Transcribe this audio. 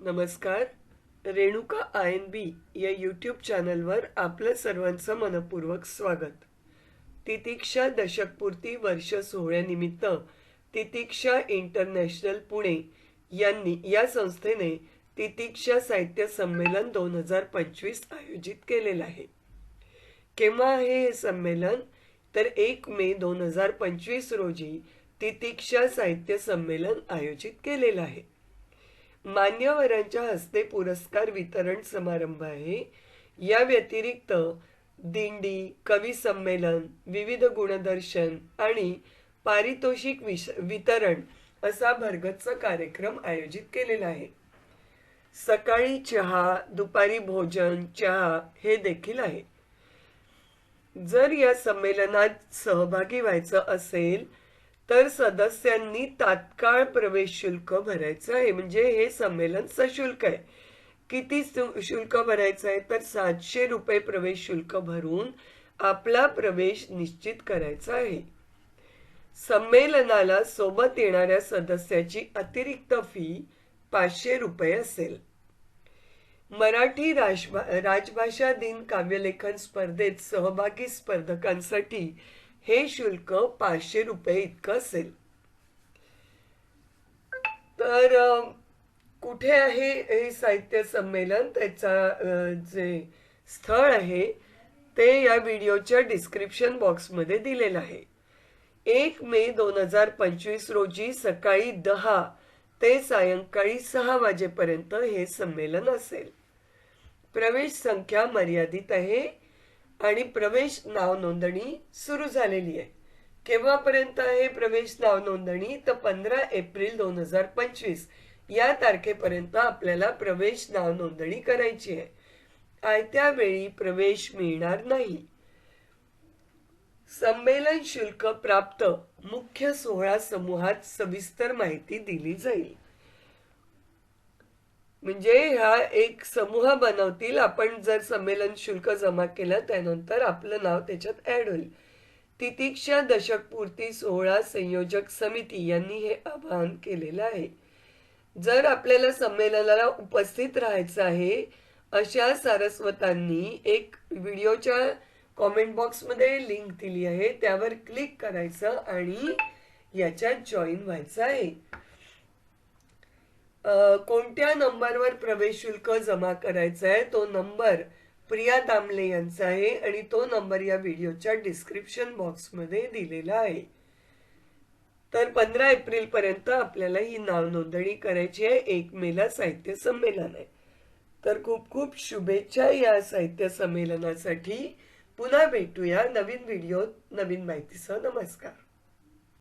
नमस्कार. Renuka I N बी या YouTube चॅनलवर आपलं सर्वांचं मनपूर्वक स्वागत. तितिक्षा दशकपूर्ती वर्ष सोहळ्यानिमित्त तितिक्षा इंटरनॅशनल पुणे यांनी या संस्थेने तितिक्षा साहित्य संमेलन दोन हजार पंचवीस आयोजित केलेलं आहे. केव्हा आहे हे संमेलन? तर एक मे दोन हजार पंचवीस रोजी तितिक्षा साहित्य संमेलन आयोजित केलेलं आहे. मान्यवरांच्या हस्ते पुरस्कार वितरण समारंभ आहे. या व्यतिरिक्त दिंडी कवी संमेलन विविध गुणदर्शन आणि पारितोषिक विश वितरण असा भरगतचा कार्यक्रम आयोजित केलेला आहे. सकाळी चहा दुपारी भोजन चहा हे देखील आहे. जर या संमेलनात सहभागी व्हायचं असेल तर सदस्यांनी तात्काळ प्रवेश शुल्क भरायचं आहे. म्हणजे हे संमेलन सशुल्क आहे. किती शुल्क भरायचं आहे? तर सातशे रुपये प्रवेश शुल्क भरून आपला प्रवेश निश्चित करायचा आहे. संमेलनाला सोबत येणाऱ्या सदस्याची अतिरिक्त फी पाचशे रुपये असेल. मराठी राजभा राजभाषा दिन काव्यलेखन स्पर्धेत सहभागी स्पर्धकांसाठी हे शुल्क पाचशे रुपये इतकं असेल. तर कुठे आहे हे साहित्य संमेलन? त्याचा जे स्थळ आहे ते या व्हिडिओच्या डिस्क्रिप्शन बॉक्समध्ये दिलेलं आहे. एक मे दोन हजार पंचवीस रोजी सकाळी दहा ते सायंकाळी सहा वाजेपर्यंत हे संमेलन असेल. प्रवेश संख्या मर्यादित आहे. आणि प्रवेश नाव नोंदणी सुरू झालेली आहे. केव्हापर्यंत आहे प्रवेश नाव नोंदणी? तर पंधरा एप्रिल दोन हजार पंचवीस. या तारखेपर्यंत आपल्याला प्रवेश नाव नोंदणी करायची आहे. आयत्या वेळी प्रवेश मिळणार नाही. संमेलन शुल्क प्राप्त मुख्य सोहळा समूहात सविस्तर माहिती दिली जाईल. म्हणजे हा एक समूह बनवतील आपण जर संमेलन शुल्क जमा केलं त्यानंतर आपलं नाव त्याच्यात ऍड होईल. तितिक्षा दशकपूर्ती सोहळा संयोजक समिती यांनी हे आवाहन केलेलं आहे. जर आपल्याला संमेलनाला उपस्थित राहायचं आहे अशा सारस्वतांनी एक व्हिडिओच्या कॉमेंट बॉक्समध्ये लिंक दिली आहे. त्यावर क्लिक करायचं आणि याच्यात जॉईन व्हायचं आहे. कोणत्या नंबरवर प्रवेश शुल्क जमा करायचा आहे? तो नंबर प्रिया दामले यांचा आहे आणि तो नंबर या व्हिडिओच्या डिस्क्रिप्शन बॉक्समध्ये दिलेला आहे. तर पंधरा एप्रिलपर्यंत आपल्याला ही नाव नोंदणी करायची आहे. एक मेला साहित्य संमेलन आहे. तर खूप खूप शुभेच्छा या साहित्य संमेलनासाठी. पुन्हा भेटूया नवीन व्हिडिओ नवीन माहितीसह नमस्कार.